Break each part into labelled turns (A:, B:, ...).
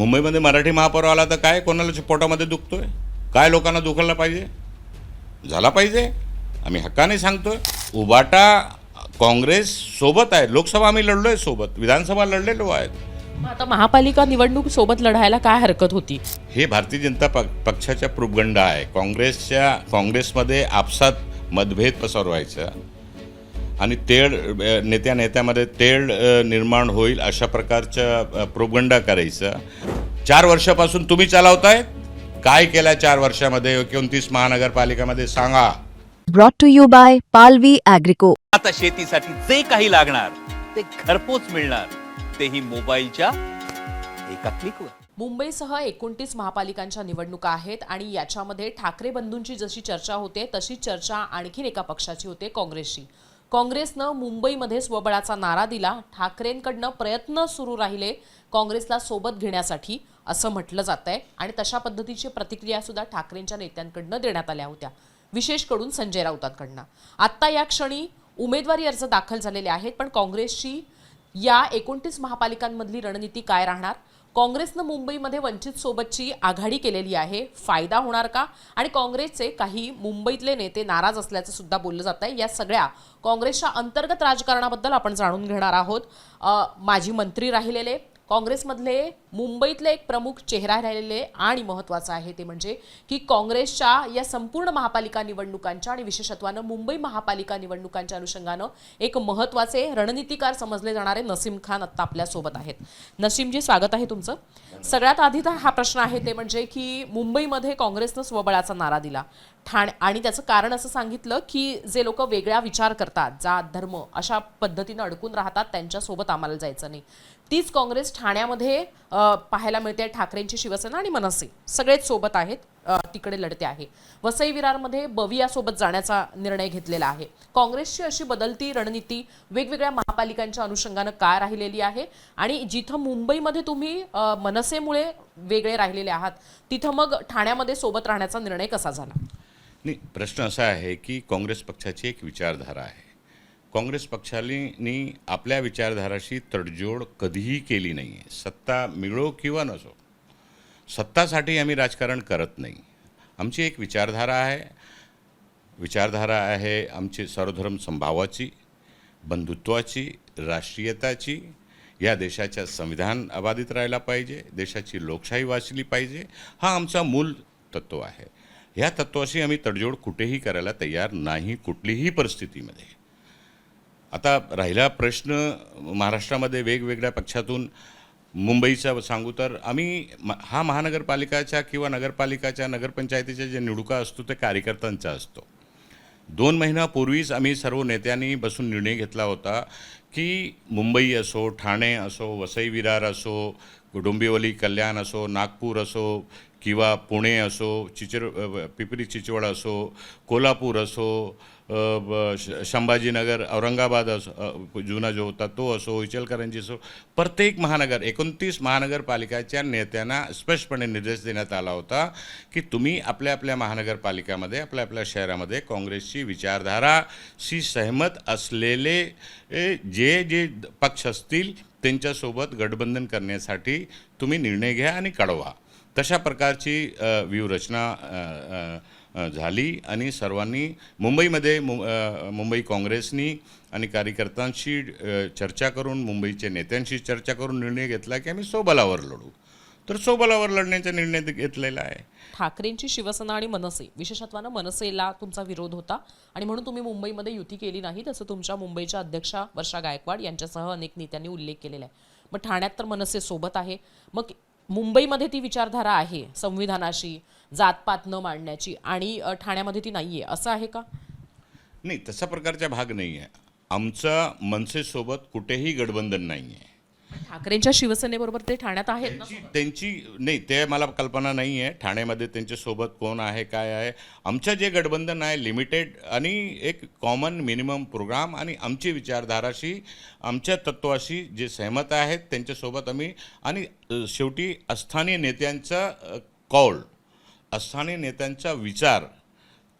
A: मुंबईमध्ये मराठी महापौर आला तर काय? कोणाला पोटामध्ये दुखतोय? काय लोकांना दुखायला पाहिजे? झाला पाहिजे? आम्ही हक्काने सांगतोय. उबाटा काँग्रेस सोबत आहे लोकसभा आम्ही लढलोय सोबत. विधानसभा लढलेलो आहेत.
B: आता महापालिका निवडणूक सोबत लढायला काय हरकत होती?
A: हे भारतीय जनता पक पक्षाच्या प्रूपगंडा आहे. काँग्रेसच्या काँग्रेसमध्ये आपसात मतभेद पसरवायचा. आणि तेढ अ, नेत्या नेत्यामध्ये तेढ अ, निर्माण होईल अशा प्रकारच्या प्रोपगंडा करायचं. चार वर्षापासून तुम्ही चालवताय? काय केलं चार वर्षामध्ये? एकोणतीस महानगरपालिकामध्ये सांगा.
C: Brought to you by Palvi Agrico.
D: आता शेतीसाठी जे काही लागणार ते घरपोच मिळणार. तेही मोबाईलच्या एका क्लिकवर
B: मुंबईसह एकोणतीस महापालिकांच्या निवडणुका आहेत आणि याच्यामध्ये ठाकरे बंधूंची जशी चर्चा होते तशी चर्चा आणखीन एका पक्षाची होते काँग्रेसची. काँग्रेसनं मुंबईमध्ये स्वबळाचा नारा दिला. ठाकरेंकडनं प्रयत्न सुरू राहिले काँग्रेसला सोबत घेण्यासाठी असं म्हटलं जात आहे आणि तशा पद्धतीची प्रतिक्रिया सुद्धा ठाकरेंच्या नेत्यांकडनं देण्यात आल्या होत्या. विशेषकडून संजय राऊतांकडनं. आत्ता या क्षणी उमेदवारी अर्ज दाखल झालेले आहेत पण काँग्रेसची या एकोणतीस महापालिकांमधली रणनीती काय राहणार? काँग्रेसनं मुंबईमध्ये वंचित सोबतची आघाडी केलेली आहे. फायदा होणार का? आणि काँग्रेसचे काही मुंबईतले नेते नाराज असल्याचं सुद्धा बोललं जात आहे. या सगळ्या काँग्रेसच्या अंतर्गत राजकारणाबद्दल आपण जाणून घेणार आहोत. माजी मंत्री राहिलेले काँग्रेसमधले मुंबईतले एक प्रमुख चेहरा राहिलेले आणि महत्त्वाचं आहे ते म्हणजे की काँग्रेसच्या या संपूर्ण महापालिका निवडणुकांच्या आणि विशेषत्वानं मुंबई महापालिका निवडणुकांच्या अनुषंगानं एक महत्त्वाचे रणनीतिकार समजले जाणारे नसीम खान आत्ता आपल्यासोबत आहेत. नसीमजी स्वागत आहे तुमचं. सगळ्यात आधी तर हा प्रश्न आहे ते म्हणजे की मुंबईमध्ये काँग्रेसनं स्वबळाचा नारा दिला. ठाणे आणि त्याचं कारण असं सांगितलं की जे लोक वेगळ्या विचार करतात जात धर्म अशा पद्धतीनं अडकून राहतात त्यांच्यासोबत आम्हाला जायचं नाही. तीच काँग्रेस ठाण्यामध्ये पाहायला मिळते ठाकरेंची शिवसेना आणि मनसे. सगळेच सोबत आहेत तिकडे लढते आहे. वसई विरारमध्ये बवियासोबत जाण्याचा निर्णय घेतलेला आहे. काँग्रेसची अशी बदलती रणनीती वेगवेगळ्या महापालिकांच्या अनुषंगानं काय राहिलेली आहे? आणि जिथं मुंबईमध्ये तुम्ही मनसेमुळे वेगळे राहिलेले आहात तिथं मग ठाण्यामध्ये सोबत राहण्याचा निर्णय कसा झाला?
A: नाही प्रश्न असा आहे की काँग्रेस पक्षाची एक विचारधारा आहे. काँग्रेस पक्षालीनी आपल्या विचारधाराशी तडजोड कधीही केली नाही आहे सत्ता मिळो किंवा नसो सत्तासाठी आम्ही राजकारण करत नाही. आमची एक विचारधारा आहे. विचारधारा आहे आमची सर्वधर्म संभावाची बंधुत्वाची राष्ट्रीयताची. या देशाच्या संविधान अबाधित राहायला पाहिजे देशाची लोकशाही वाचली पाहिजे. हा आमचा मूल तत्व आहे. ह्या तत्वाशी आम्ही तडजोड कुठेही करायला तयार नाही कुठलीही परिस्थितीमध्ये. आता राहिला प्रश्न महाराष्ट्रामध्ये वेगवेगळ्या पक्षातून मुंबईचा सांगू तर आम्ही म- हा महानगरपालिकाच्या किंवा नगरपालिकाच्या नगरपंचायतीच्या जे निवडणुका असतो ते कार्यकर्त्यांचा असतो. दोन महिन्यापूर्वीच आम्ही सर्व नेत्यांनी बसून निर्णय घेतला होता की मुंबई असो ठाणे असो वसई विरार असो डोंबिवली कल्याण असो नागपूर असो किंवा पुणे असो चिचर पिपरी चिचवड असो कोल्हापूर असो संभाजीनगर औरंगाबाद असो जुना जो होता तो असो इचलकरंजी असो प्रत्येक महानगर एकोणतीस महानगरपालिकाच्या नेत्यांना स्पष्टपणे निर्देश देण्यात आला होता की तुम्ही आपल्या आपल्या महानगरपालिकामध्ये आपल्या आपल्या शहरामध्ये काँग्रेसची विचारधाराशी सहमत असलेले जे जे पक्ष असतील त्यांच्यासोबत गठबंधन करण्यासाठी तुम्ही निर्णय घ्या आणि कळवा. तशा प्रकारची व्यूहरचना झाली आणि सर्वांनी मुंबईमध्ये मु मुंबई काँग्रेसनी आणि कार्यकर्त्यांशी चर्चा करून मुंबईच्या नेत्यांशी चर्चा करून निर्णय घेतला की आम्ही सोबलावर लढू. तर सोबलावर लढण्याचा निर्णय घेतलेला आहे.
B: ठाकरेंची शिवसेना आणि मनसे विशेषत्वानं मनसेला तुमचा विरोध होता आणि म्हणून तुम्ही मुंबईमध्ये युती केली नाही तसं तुमच्या मुंबईच्या अध्यक्षा वर्षा गायकवाड यांच्यासह अनेक नेत्यांनी उल्लेख केलेला आहे. मग ठाण्यात तर मनसे सोबत आहे. मग मुंबईमध्ये ती विचारधारा आहे संविधानाशी जातपात न मांडण्याची आणि ठाण्यामध्ये ती नाहीये. असं आहे का?
A: नाही तसा प्रकारचा भाग नाही आहे आमचं मनसेसोबत कुठेही गठबंधन नाही आहे
B: ठाकरेंच्या शिवसेनेबरोबर ते ठाण्यात आहेत
A: त्यांची नाही ते मला कल्पना नाही आहे ठाण्यामध्ये त्यांच्यासोबत कोण आहे काय आहे. आमचं जे गठबंधन आहे लिमिटेड आणि एक कॉमन मिनिमम प्रोग्राम आणि आमची विचारधाराशी आमच्या तत्वाशी जे सहमत आहेत त्यांच्यासोबत आम्ही आणि शेवटी स्थानिक नेत्यांचा कौल स्थानिक नेत्यांचा विचार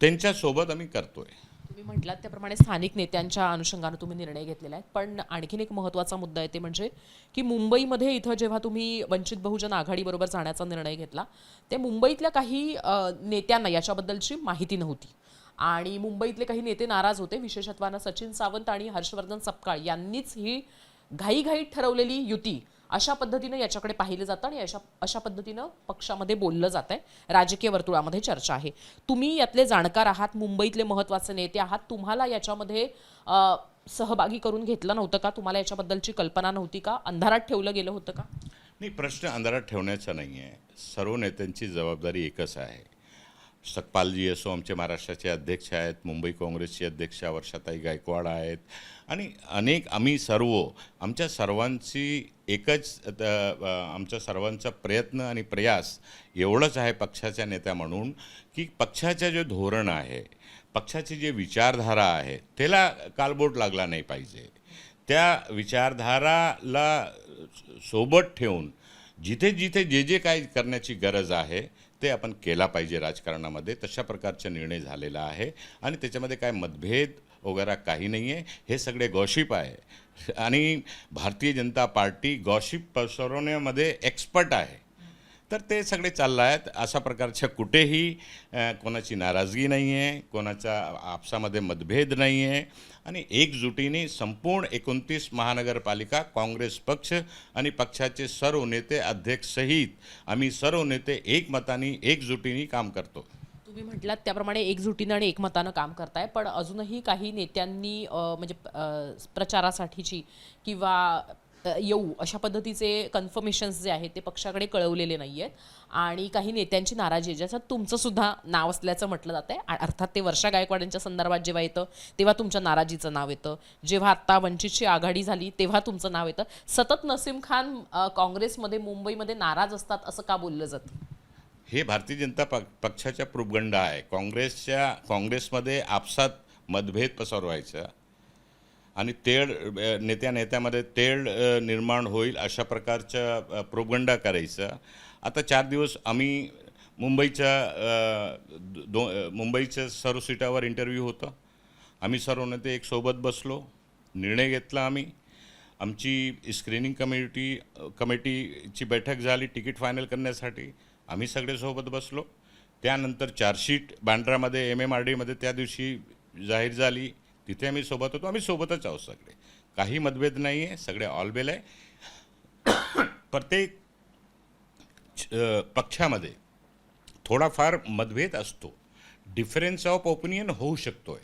A: त्यांच्यासोबत आम्ही करतोय.
B: तुम्ही म्हटलात त्याप्रमाणे स्थानिक नेत्यांच्या अनुषंगानं तुम्ही निर्णय घेतलेला आहे. पण आणखीन एक महत्त्वाचा मुद्दा आहे ते म्हणजे की मुंबईमध्ये इथं जेव्हा तुम्ही वंचित बहुजन आघाडीबरोबर जाण्याचा निर्णय घेतला ते मुंबईतल्या काही नेत्यांना याच्याबद्दलची माहिती नव्हती. आणि मुंबईतले काही नेते नाराज होते विशेषत्वानं सचिन सावंत आणि हर्षवर्धन सपकाळ यांनीच ही घाईघाईत ठरवलेली युती अशा पद्धतीनं याच्याकडे पाहिलं जातं आणि अशा अशा पद्धतीनं पक्षामध्ये बोललं जात आहे राजकीय वर्तुळामध्ये चर्चा आहे. तुम्ही यातले जाणकार आहात मुंबईतले महत्त्वाचे नेते आहात. तुम्हाला याच्यामध्ये सहभागी करून घेतलं नव्हतं का? तुम्हाला याच्याबद्दलची कल्पना नव्हती का? अंधारात ठेवलं गेलं होतं का?
A: नाही प्रश्न अंधारात ठेवण्याचा नाही आहे सर्व नेत्यांची जबाबदारी एकच आहे. सकपालजी असो आमचे महाराष्ट्राचे अध्यक्ष आहेत मुंबई काँग्रेसचे अध्यक्ष वर्षाताई गायकवाड आहेत. आणि अनेक आम्ही सर्व आमच्या सर्वांची एकच आमच्या सर्वांचा प्रयत्न आणि प्रयास एवढंच आहे पक्षाच्या नेत्या म्हणून की पक्षाच्या जे धोरण आहे पक्षाची जे विचारधारा आहे त्याला कालबोट लागला नाही पाहिजे. त्या विचारधाराला सोबत ठेवून जिथे जिथे जे जे काही करण्याची गरज आहे ते आपण केला पाहिजे राजकारणामध्ये. तशा प्रकारचा निर्णय झालेला आहे. आणि त्याच्यामध्ये काय मतभेद वगैरे काही नाही आहे हे सगळे गॉशिप आहे. आणि भारतीय जनता पार्टी गॉशिप पसरवण्यामध्ये एक्सपर्ट आहे. तर ते सगळे चाललं आहेत अशा प्रकारच्या कुठेही कोणाची नाराजगी नाही आहे कोणाचा आपसामध्ये मतभेद नाही आहे आणि एकजुटीने संपूर्ण एकोणतीस महानगरपालिका काँग्रेस पक्ष आणि पक्षाचे सर्व नेते अध्यक्षसहित आम्ही सर्व नेते एकमताने एकजुटीने काम करतो.
B: तुम्ही म्हटलात त्याप्रमाणे एकजुटीनं आणि एकमतानं काम करताय पण अजूनही काही नेत्यांनी म्हणजे प्रचारासाठीची किंवा येऊ अशा पद्धतीचे कन्फर्मेशन्स जे आहेत ते पक्षाकडे कळवलेले नाही आहेत आणि काही नेत्यांची नाराजी आहे ज्याच्यात तुमचं सुद्धा नाव असल्याचं म्हटलं जातं आहे अर्थात ते वर्षा गायकवाडांच्या संदर्भात जेव्हा येतं तेव्हा तुमच्या नाराजीचं नाव येतं. जेव्हा आत्ता वंचितची आघाडी झाली तेव्हा तुमचं नाव येतं. सतत नसीम खान काँग्रेसमध्ये मुंबईमध्ये नाराज असतात असं का बोललं जातं?
A: हे भारतीय जनता पक पक्षाच्या प्रूपगंड आहे. काँग्रेसच्या काँग्रेसमध्ये आपसात मतभेद पसरवायचा आणि तेळ नेत्या नेत्यामध्ये तेळ निर्माण होईल अशा प्रकारच्या प्रोगंडा करायचा. आता चार दिवस आम्ही मुंबईच्या दो मुंबईच्या सर्व सीटावर इंटरव्ह्यू होता. आम्ही सर्व नेते एक सोबत बसलो निर्णय घेतला आम्ही. आमची स्क्रीनिंग कमिटी कमिटीची बैठक झाली तिकीट फायनल करण्यासाठी. आम्ही सगळे सोबत बसलो. त्यानंतर चार्जशीट बँड्रामध्ये एम एम आर डीमध्ये त्या दिवशी जाहीर झाली. तिथे आम्ही सोबत होतो. आम्ही सोबतच आहोत सगळे. काही मतभेद नाही आहे सगळे ऑलबेल आहे. प्रत्येक पक्षामध्ये थोडाफार मतभेद असतो. डिफरन्स ऑफ ओपिनियन होऊ शकतोय.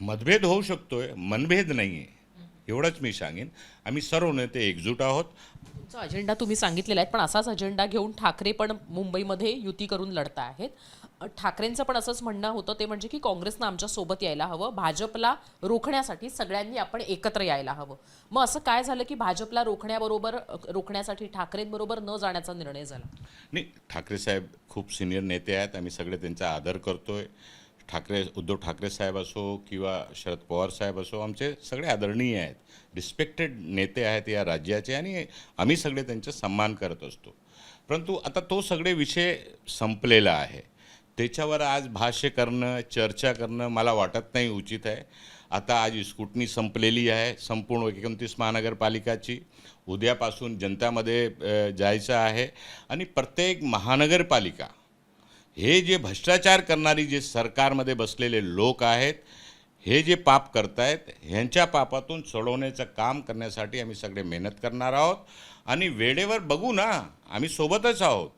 A: मतभेद होऊ शकतोय. मनभेद नाही आहे एवढंच मी सांगेन. आम्ही सर्व नेते एकजूट आहोत.
B: तुमचा अजेंडा तुम्ही सांगितलेला आहे पण असाच अजेंडा घेऊन ठाकरे पण मुंबईमध्ये युती करून लढता आहेत. ठाकरेंचं पण असंच म्हणणं होतं ते म्हणजे की काँग्रेसनं आमच्यासोबत यायला हवं भाजपला रोखण्यासाठी सगळ्यांनी आपण एकत्र यायला हवं. मग असं काय झालं की भाजपला रोखण्याबरोबर रोखण्यासाठी ठाकरेंबरोबर न जाण्याचा निर्णय झाला?
A: नाही ठाकरे साहेब खूप सिनियर नेते आहेत आम्ही सगळे त्यांचा आदर करतोय. ठाकरे उद्धव ठाकरे साहेब असो किंवा शरद पवार साहेब असो आमचे सगळे आदरणीय आहेत रिस्पेक्टेड नेते आहेत या राज्याचे आणि आम्ही सगळे त्यांचा सन्मान करत असतो. परंतु आता तो सगळे विषय संपलेला आहे. त्याच्यावर आज भाष्य करणं चर्चा करणं मला वाटत नाही उचित आहे. आता आज स्कुटनी संपलेली आहे संपूर्ण एकोणतीस महानगरपालिकाची. उद्यापासून जनतामध्ये जायचं आहे आणि प्रत्येक महानगरपालिका हे जे भ्रष्टाचार करणारी जे सरकारमध्ये बसलेले लोक आहेत हे जे पाप करतायत ह्यांच्या पापातून सोडवण्याचं काम करण्यासाठी आम्ही सगळे मेहनत करणार आहोत. आणि वेळेवर बघू ना आम्ही सोबतच आहोत.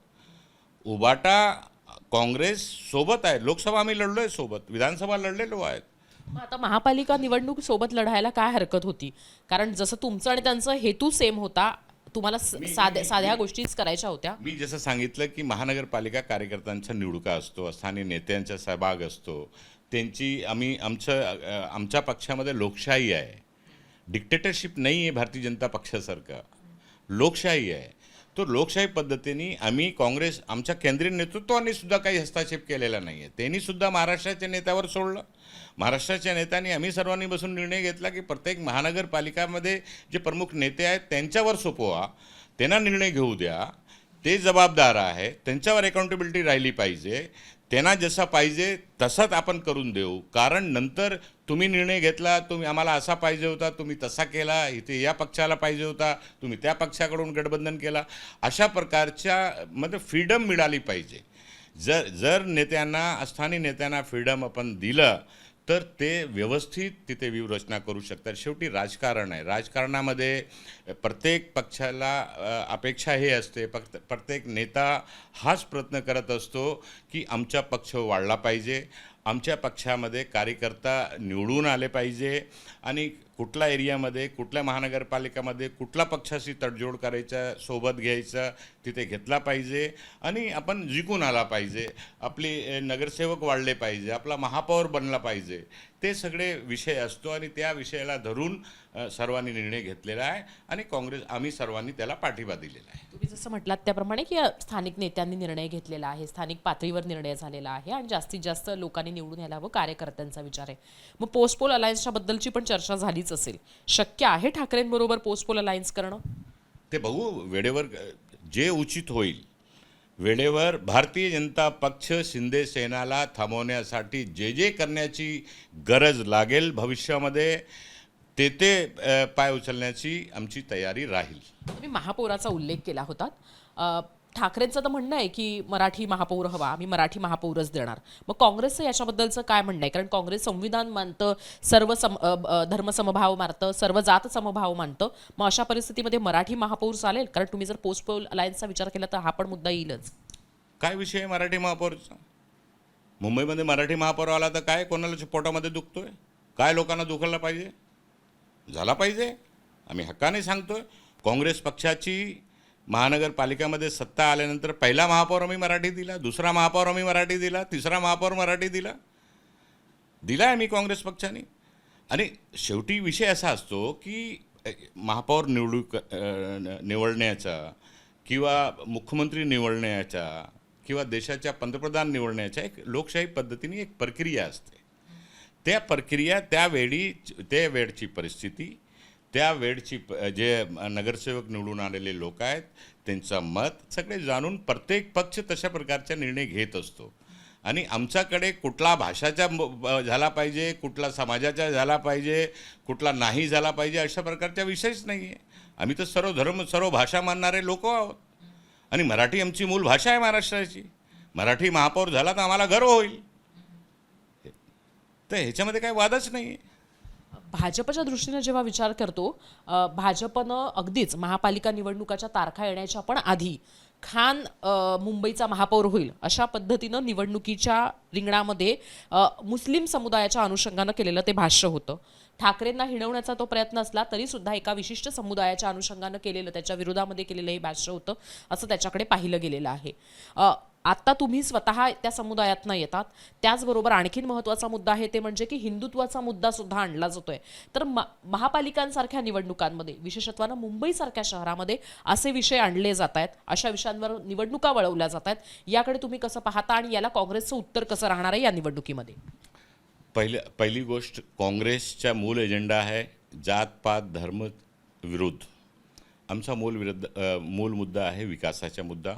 A: उबाटा काँग्रेस सोबत आहे. लोकसभा आम्ही लढलोय सोबत. विधानसभा लढलेलो आहेत.
B: मग आता महापालिका निवडणूक सोबत लढायला काय हरकत होती? कारण जसं तुमचं आणि त्यांचं हेतू सेम होता तुम्हाला साध्या साध्या गोष्टीच करायच्या होत्या.
A: मी जसं सांगितलं की महानगरपालिका कार्यकर्त्यांचा निवडका असतो स्थानिक नेत्यांचा सहभाग असतो. त्यांची आम्ही आमचं आमच्या पक्षामध्ये लोकशाही आहे. डिक्टेटरशिप नाही आहे भारतीय जनता पक्षासारखं. लोकशाही आहे. तो लोकशाही पद्धतीने आम्ही काँग्रेस आमच्या केंद्रीय नेतृत्वाने सुद्धा काही हस्तक्षेप केलेला नाही आहे त्यांनी सुद्धा महाराष्ट्राच्या नेत्यावर सोडलं. महाराष्ट्राच्या नेत्यांनी आम्ही सर्वांनी बसून निर्णय घेतला की प्रत्येक महानगरपालिकामध्ये जे प्रमुख नेते आहेत त्यांच्यावर सोपवा त्यांना निर्णय घेऊ द्या. ते जबाबदार आहे त्यांच्यावर अकाउंटेबिलिटी राहिली पाहिजे. त्यांना जसा पाहिजे तसाच आपण करून देऊ. कारण नंतर तुम्ही निर्णय घेतला तुम्ही आम्हाला असा पाहिजे होता तुम्ही तसा केला इथे या पक्षाला पाहिजे होता तुम्ही त्या पक्षाकडून गठबंधन केला. अशा प्रकारच्या मध्ये फ्रीडम मिळाली पाहिजे. जर जर नेत्यांना स्थानिक नेत्यांना फ्रीडम आपण दिलं तर ते व्यवस्थित तिथे व्यूहरचना करू शकतात. शेवटी राजकारण आहे. राजकारणामध्ये प्रत्येक पक्षाला अपेक्षा हे असते. फक्त प्रत्येक नेता हाच प्रयत्न करत असतो की आमचा पक्ष वाढला पाहिजे. आमच्या पक्षामध्ये कार्यकर्ता निवडून आले पाहिजे आणि कुठल्या एरियामध्ये कुठल्या महानगरपालिकामध्ये कुठला पक्षाशी तडजोड करायचा सोबत घ्यायचा तिथे घेतला पाहिजे आणि आपण जिंकून आला पाहिजे. आपली नगरसेवक वाढले पाहिजे आपला महापौर बनला पाहिजे. ते सगळे विषय असतो आणि त्या विषयाला धरून सर्वांनी निर्णय घेतलेला आहे आणि काँग्रेस आम्ही सर्वांनी त्याला पाठिंबा दिलेला आहे.
B: तुम्ही जसं म्हटलात त्याप्रमाणे की स्थानिक नेत्यांनी निर्णय घेतलेला आहे स्थानिक पातळीवर निर्णय झालेला आहे आणि जास्तीत जास्त लोकांनी निवडून यायला हवं कार्यकर्त्यांचा विचार आहे. मग पोस्ट पोल अलायन्सच्या बद्दलची पण चर्चा झालीच असेल. शक्य आहे ठाकरेंबरोबर पोस्ट पोल अलायन्स करणं?
A: ते बघू वेळेवर जे उचित होईल वेळेवर भारतीय जनता पक्ष शिंदे सेनाला थांबवण्यासाठी जे जे करण्याची गरज लागेल भविष्यामध्ये ते ते पाय उचलण्याची आमची तयारी राहील.
B: तुम्ही महापौराचा उल्लेख केला होता. ठाकरेंचं तर म्हणणं आहे की मराठी महापौर हवा आम्ही मराठी महापौरच देणार. मग काँग्रेसचं याच्याबद्दलचं काय म्हणणं आहे? कारण काँग्रेस संविधान मानतं सर्व सम धर्मसमभाव मानतं सर्व जात समभाव मानतं. मग अशा परिस्थितीमध्ये मराठी महापौर चालेल? कारण तुम्ही जर पोस्ट पोल अलायन्सचा विचार केला तर हा पण मुद्दा येईलच.
A: काय विषय आहे मराठी महापौरचा? मुंबईमध्ये मराठी महापौर आला तर काय कोणाला पोटामध्ये दुखतोय? काय लोकांना दुखायला पाहिजे? झाला पाहिजे. आम्ही हक्काने सांगतोय काँग्रेस पक्षाची महानगरपालिकामध्ये सत्ता आल्यानंतर पहिला महापौर आम्ही मराठी दिला दुसरा महापौर आम्ही मराठी दिला तिसरा महापौर मराठी दिला. दिला आहे मी काँग्रेस पक्षाने. आणि शेवटी विषय असा असतो की महापौर निवडू क- निवडण्याचा किंवा मुख्यमंत्री निवडण्याचा किंवा देशाच्या पंतप्रधान निवडण्याच्या एक लोकशाही पद्धतीने एक प्रक्रिया असते. त्या प्रक्रिया त्यावेळी त्या वेळची परिस्थिती त्या वेळची प- जे नगरसेवक निवडून आलेले लोक आहेत त्यांचं मत सगळे जाणून प्रत्येक पक्ष तशा प्रकारचा निर्णय घेत असतो. आणि आमच्याकडे कुठला भाषाचा म- झाला पाहिजे कुठला समाजाचा झाला पाहिजे कुठला नाही झाला पाहिजे अशा प्रकारचा विषयच नाही आहे आम्ही तर सर्व धर्म सर्व भाषा मानणारे लोक आहोत. आणि मराठी आमची मूल भाषा आहे महाराष्ट्राची. मराठी महापौर झाला तर आम्हाला गर्व होईल. तर ह्याच्यामध्ये काही वादच नाही आहे
B: भाजपच्या दृष्टीने जेव्हा विचार करतो भाजपनं अगदीच महापालिका निवडणुकाच्या तारखा येण्याच्या पण आधी खान मुंबईचा महापौर होईल अशा पद्धतीनं निवडणुकीच्या रिंगणामध्ये मुस्लिम समुदायाच्या अनुषंगानं केलेलं ते भाष्य होतं. ठाकरेंना हिणवण्याचा तो प्रयत्न असला तरी सुद्धा एका विशिष्ट समुदायाच्या अनुषंगानं केलेलं त्याच्या विरोधामध्ये केलेलं हे भाष्य होतं असं त्याच्याकडे पाहिलं गेलेलं आहे. आत्ता तुम्ही स्वतः त्या समुदायातनं येतात. त्याचबरोबर आणखीन महत्त्वाचा मुद्दा आहे ते म्हणजे की हिंदुत्वाचा मुद्दा सुद्धा आणला जातोय. तर म- महापालिकांसारख्या निवडणुकांमध्ये विशेषत्वानं मुंबईसारख्या शहरामध्ये असे विषय आणले जात आहेत अशा विषयांवर निवडणुका वळवल्या जात आहेत याकडे तुम्ही कसं पाहता आणि याला काँग्रेसचं उत्तर कसं राहणार आहे या निवडणुकीमध्ये?
A: पहिल्या पहिली गोष्ट काँग्रेसचा मूल एजेंडा आहे जातपात धर्म विरुद्ध आमचा मूल विरुद्ध मूल मुद्दा आहे विकासाचा मुद्दा.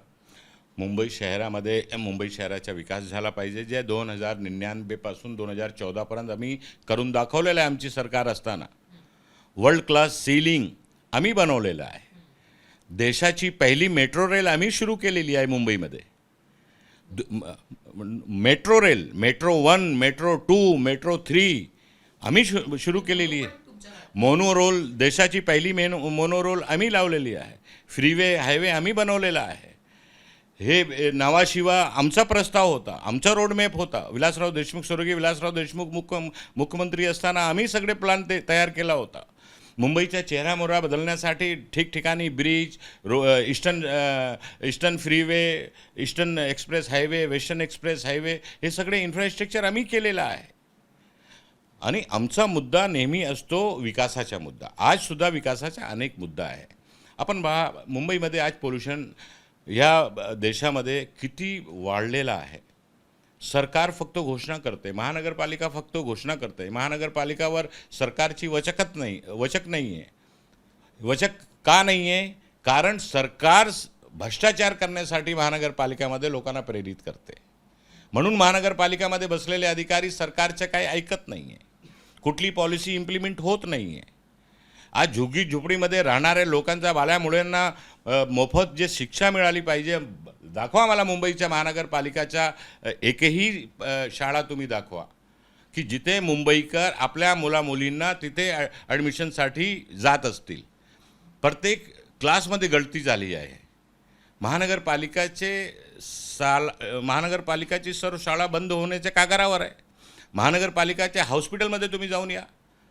A: मुंबई शहरामध्ये मुंबई शहराचा विकास झाला पाहिजे जे दोन हजार निन्यानवेपासून दोन हजार चौदापर्यंत आम्ही करून दाखवलेलं आहे आमची सरकार असताना. वर्ल्ड क्लास सीलिंग आम्ही बनवलेलं आहे. देशाची पहिली मेट्रो रेल आम्ही सुरू केलेली आहे मुंबईमध्ये. Metro rail metro one metro two metro three आम्ही शु सुरू केलेली आहे. मोनोरोल देशाची पहिली मेन मोनोरोल आम्ही लावलेली आहे. फ्रीवे हायवे आम्ही बनवलेला आहे. हे नावाशिवा आमचा प्रस्ताव होता आमचा रोडमॅप होता. विलासराव देशमुख स्वर्गीय विलासराव देशमुख मुख्य मुख्यमंत्री असताना आम्ही सगळे प्लान ते तयार केला होता. मुंबईचा चेहरामोहरा बदलण्यासाठी ठिकठिकाणी ब्रिज रो अ, eastern eastern freeway eastern express highway western express highway हे सगळे इन्फ्रास्ट्रक्चर आम्ही केलेलं आहे. आणि आमचा मुद्दा नेहमी असतो विकासाचा मुद्दा. आजसुद्धा विकासाचा अनेक मुद्दा आहे. आपण बा मुंबईमध्ये आज पोल्युशन ह्या देशामध्ये किती वाढलेलं आहे. सरकार फक्त घोषणा करते महानगरपालिका फक्त घोषणा करते महानगरपालिकावर सरकारची वचकत नाही वचक नाही आहे वचक का नाही आहे कारण सरकार भ्रष्टाचार करण्यासाठी महानगरपालिकामध्ये लोकांना प्रेरित करते. म्हणून महानगरपालिकामध्ये बसलेले अधिकारी सरकारचं काही ऐकत नाही आहे कुठली पॉलिसी इम्प्लिमेंट होत नाही आहे आज झुगी झुपडीमध्ये राहणाऱ्या लोकांचा बाल्या मुलांना मोफत जे शिक्षा मिळाली पाहिजे दाखवा मला मुंबईच्या महानगरपालिकाच्या एकही शाळा तुम्ही दाखवा. की जिथे मुंबईकर आपल्या मुलामुलींना तिथे ॲडमिशनसाठी जात असतील. प्रत्येक क्लासमध्ये गळती झाली आहे. महानगरपालिकाचे साल महानगरपालिकाची सर्व शाळा बंद होण्याच्या कागारावर आहे. महानगरपालिकाच्या हॉस्पिटलमध्ये तुम्ही जाऊन या.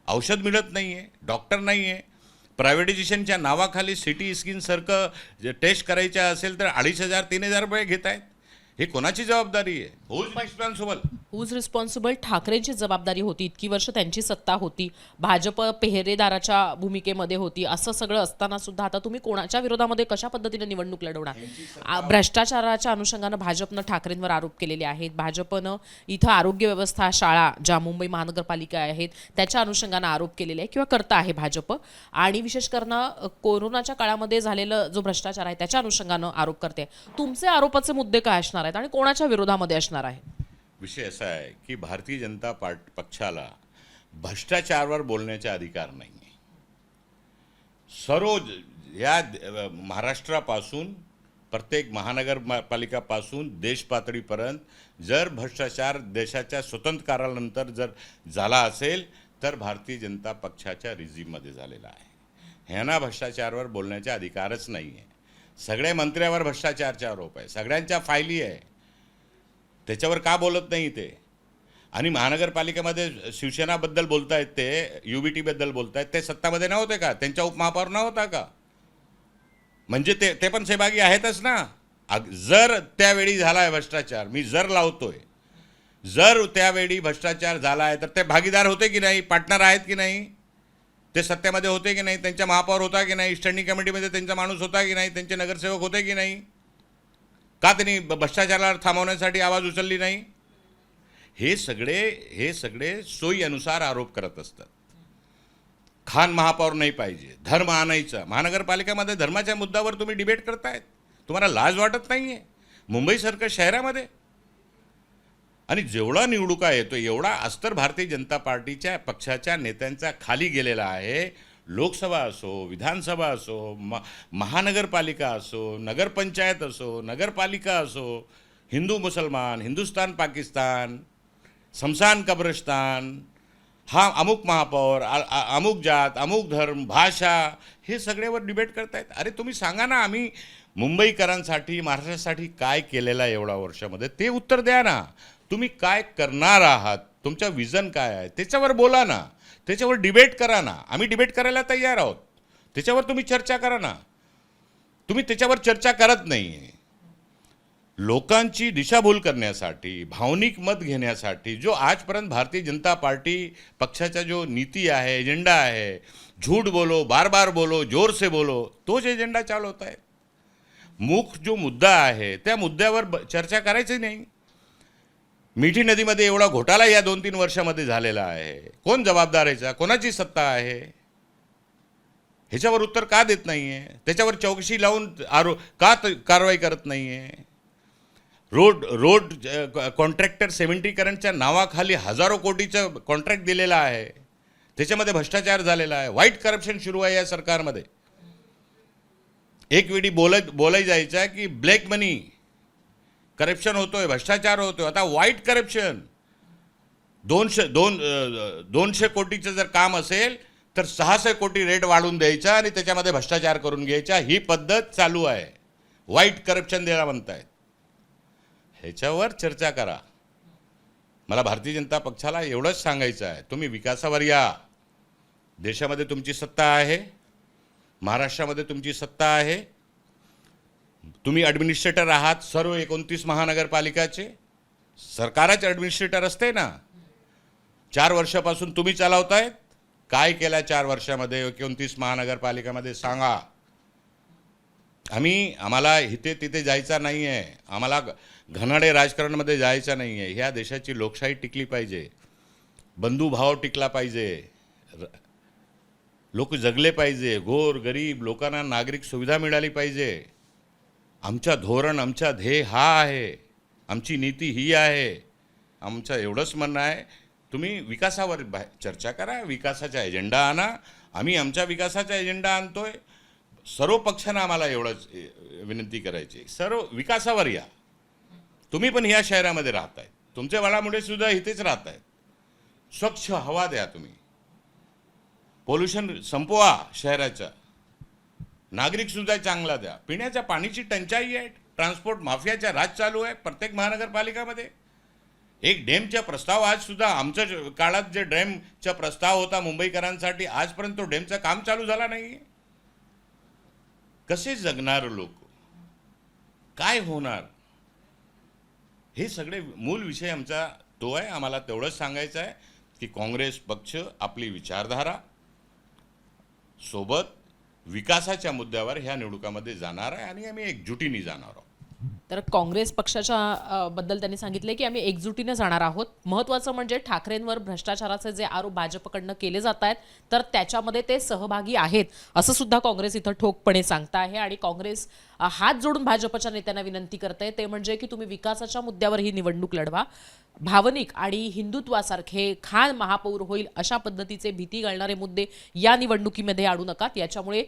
A: औषध मिळत नाही आहे डॉक्टर नाही आहे प्रायव्हेटायझेशनच्या नावाखाली सिटी स्किनसारखं जे टेस्ट करायच्या असेल तर अडीच हजार तीन हजार रुपये घेत आहेत हे कोणाची जबाबदारी आहे? हुज रिस्पॉन्सिबल
B: ठाकरेंची जबाबदारी होती. इतकी वर्ष त्यांची सत्ता होती. भाजप पेहरेदाराच्या भूमिकेमध्ये होती. असं सगळं असताना सुद्धा आता तुम्ही कोणाच्या विरोधामध्ये कशा पद्धतीने निवडणूक लढवणार? भ्रष्टाचाराच्या अनुषंगानं भाजपनं ठाकरेंवर आरोप केलेले आहेत. भाजपनं इथं आरोग्य व्यवस्था शाळा ज्या मुंबई महानगरपालिका आहेत त्याच्या अनुषंगानं आरोप केलेले आहे किंवा करता आहे भाजप. आणि विशेष करणं कोरोनाच्या काळामध्ये झालेलं जो भ्रष्टाचार आहे त्याच्या अनुषंगानं आरोप करते. तुमचे आरोपाचे मुद्दे काय असणार आहेत? आणि कोणाच्या विरोधामध्ये असणार आहे.
A: विषय असा आहे की भारतीय जनता पार्ट पक्षाला भ्रष्टाचारवर बोलण्याचा अधिकार नाही आहे सर्व या महाराष्ट्रापासून प्रत्येक महानगरपालिकापासून देश पातळीपर्यंत जर भ्रष्टाचार देशाच्या स्वतंत्रकारानंतर जर झाला असेल तर भारतीय जनता पक्षाच्या रिझीममध्ये झालेला आहे. ह्यांना भ्रष्टाचारवर बोलण्याचा अधिकारच नाही आहे सगळ्या मंत्र्यावर भ्रष्टाचारचा आरोप आहे. सगळ्यांच्या फायली आहे. त्याच्यावर का बोलत नाही ते? आणि महानगरपालिकेमध्ये शिवसेनाबद्दल बोलतायत ते यू बी टीबद्दल बोलतायत ते सत्तामध्ये नव्हते का? त्यांच्या उपमहापौर नव्हता का? म्हणजे ते ते पण सहभागी आहेतच ना? अग जर त्यावेळी झाला आहे भ्रष्टाचार मी जर लावतोय जर त्यावेळी भ्रष्टाचार झाला आहे तर ते भागीदार होते की नाही? पार्टनर आहेत की नाही? ते सत्तेमध्ये होते की नाही? त्यांच्या महापौर होता की नाही? स्टँडिंग कमिटीमध्ये त्यांचा माणूस होता की नाही? त्यांचे नगरसेवक होते की नाही? का त्यांनी भ्रष्टाचाराला थांबवण्यासाठी आवाज उचलली नाही? हे सगळे हे सगळे सोयीनुसार आरोप करत असतात. खान महापौर नाही पाहिजे धर्म आणायचा. महानगरपालिकेमध्ये धर्माच्या मुद्द्यावर तुम्ही डिबेट करतायत. तुम्हाला लाज वाटत नाही आहे मुंबईसारखं शहरामध्ये? आणि जेवढा निवडणुका येतो एवढा अस्तर भारतीय जनता पार्टीच्या पक्षाच्या नेत्यांचा खाली गेलेला आहे लोकसभा असो विधानसभा असो म महानगरपालिका असो नगरपंचायत असो नगरपालिका असो हिंदू मुसलमान हिंदुस्तान पाकिस्तान समसान कब्रस्तान हा अमुक महापौर आ- अमुक जात अमुक धर्म भाषा हे सगळ्यावर डिबेट करतायत. अरे तुम्ही सांगा ना आम्ही मुंबईकरांसाठी महाराष्ट्रासाठी काय केलेलं आहे एवढ्या वर्षामध्ये? ते उत्तर द्या ना. तुम्ही काय करणार आहात? तुमचं विजन काय आहे? त्याच्यावर बोला ना. त्याच्यावर डिबेट करा ना. आम्ही डिबेट करायला तयार आहोत. त्याच्यावर तुम्ही चर्चा करा ना. तुम्ही त्याच्यावर चर्चा करत नाही लोकांची दिशाभूल करण्यासाठी भावनिक मत घेण्यासाठी जो आजपर्यंत भारतीय जनता पार्टी पक्षाचा जो नीती आहे एजेंडा आहे झूठ बोलो बार बार बोलो जोर से बोलो तोच एजेंडा चालवत आहे मुख जो मुद्दा आहे त्या मुद्द्यावर ब- चर्चा करायची नाही. मिठी नदीमध्ये एवढा घोटाळा या दोन तीन वर्षामध्ये झालेला आहे. कोण जबाबदार याचा? कोणाची सत्ता आहे? ह्याच्यावर उत्तर का देत नाही आहे त्याच्यावर चौकशी लावून आरो का कारवाई करत नाही आहे रोड रोड कॉन्ट्रॅक्टर सेव्हन्टीकरणच्या नावाखाली हजारो कोटीचं कॉन्ट्रॅक्ट दिलेला आहे. त्याच्यामध्ये भ्रष्टाचार झालेला आहे. वाईट करप्शन सुरू आहे या सरकारमध्ये. एक वेळी बोलत बोलाय जायचं की ब्लॅक मनी करप्शन होतोय भ्रष्टाचार होतोय. आता वाईट करप्शन दोनशे दोन दोनशे कोटीचं जर काम असेल तर सहाशे कोटी रेट वाढवून द्यायचा आणि त्याच्यामध्ये भ्रष्टाचार करून घ्यायचा. ही पद्धत चालू आहे. वाईट करप्शन द्यायला म्हणतायत. ह्याच्यावर चर्चा करा. मला भारतीय जनता पक्षाला एवढंच सांगायचं आहे. तुम्ही विकासावर या. देशामध्ये तुमची सत्ता आहे. महाराष्ट्रामध्ये तुमची सत्ता आहे. तुम्ही ॲडमिनिस्ट्रेटर आहात सर्व एकोणतीस महानगरपालिकाचे. सरकाराचे ॲडमिनिस्ट्रेटर असते ना. चार वर्षापासून तुम्ही चालवतायत. काय केलं चार वर्षामध्ये एकोणतीस महानगरपालिकामध्ये सांगा. आम्ही आम्हाला इथे तिथे जायचा नाही आहे आम्हाला घनाडे राजकारणामध्ये जायचं नाही आहे ह्या देशाची लोकशाही टिकली पाहिजे. बंधुभाव टिकला पाहिजे. लोक जगले पाहिजे. गोर गरीब लोकांना नागरिक सुविधा मिळाली पाहिजे. आमच्या धोरण आमचा ध्येय हा आहे. आमची नीती ही आहे. आमचं एवढंच म्हणणं आहे तुम्ही विकासावर बा- चर्चा करा विकासाचा एजेंडा आणा. आम्ही आमच्या विकासाचा एजेंडा आणतोय. सर्व पक्षांना आम्हाला एवढंच विनंती करायची आहे. सर्व विकासावर या. तुम्ही पण ह्या शहरामध्ये राहत आहेत तुमच्या वडामुळे सुद्धा इथेच राहत आहेत स्वच्छ हवा द्या तुम्ही. पोल्युशन संपवा शहराचं. नागरिक सुद्धा चांगला द्या. पिण्याच्या पाण्याची टंचाई आहे. ट्रान्सपोर्ट माफियाचा राज चालू आहे प्रत्येक महानगरपालिकामध्ये. एक डेमचा प्रस्ताव आज सुद्धा आमच्या काळात जे डॅमचा प्रस्ताव होता मुंबईकरांसाठी आजपर्यंत तो डेमचं काम चालू झाला नाही कसे जगणार लोक? काय होणार? हे सगळे मूल विषय आमचा तो आहे. आम्हाला तेवढंच सांगायचं आहे की काँग्रेस पक्ष आपली विचारधारा सोबत विकासाच्या मुद्द्यावर ह्या निवडणुकामध्ये जाणार आहे आणि आम्ही एकजुटीने जाणार आहोत.
B: तर काँग्रेस पक्षाच्या बद्दल त्यांनी सांगितले की आम्ही एकजुटीने जाणार आहोत. महत्त्वाचं म्हणजे ठाकरेंवर भ्रष्टाचाराचे जे आरोप भाजपकडनं केले जात आहेत तर त्याच्यामध्ये ते सहभागी आहेत असं सुद्धा काँग्रेस इथं ठोकपणे सांगता आहे. आणि काँग्रेस हात जोडून भाजपच्या नेत्यांना विनंती करते ते म्हणजे की तुम्ही विकासाच्या मुद्द्यावर ही निवडणूक लढवा. भावनिक आणि हिंदुत्वासारखे खान महापौर होईल अशा पद्धतीचे भीती घालणारे मुद्दे या निवडणुकीमध्ये आणू नकात. याच्यामुळे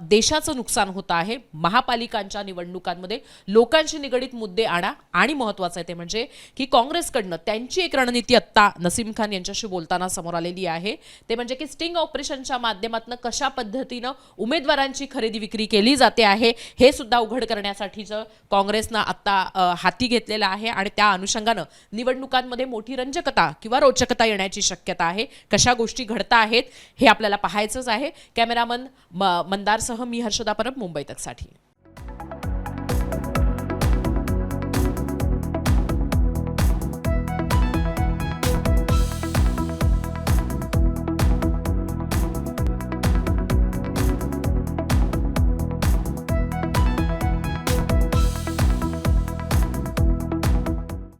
B: देशाचं नुकसान होतं आहे. महापालिकांच्या निवडणुकांमध्ये लोकांशी निगडीत मुद्दे आणा. आणि महत्वाचं आहे ते म्हणजे की काँग्रेसकडनं त्यांची एक रणनीती आत्ता नसीम खान यांच्याशी बोलताना समोर आलेली आहे. ते म्हणजे की स्टिंग ऑपरेशनच्या माध्यमातून कशा पद्धतीनं उमेदवारांची खरेदी विक्री केली जाते आहे हे सुद्धा उघड करण्यासाठीचं काँग्रेसनं आत्ता हाती घेतलेलं आहे. आणि त्या अनुषंगानं निवडणुकांमध्ये मोठी रंजकता किंवा रोचकता येण्याची शक्यता आहे. कशा गोष्टी घडता आहेत हे आपल्याला पाहायचंच आहे. कॅमेरामन म- मंदारसह मी हर्षदा परब मुंबई तकसाठी.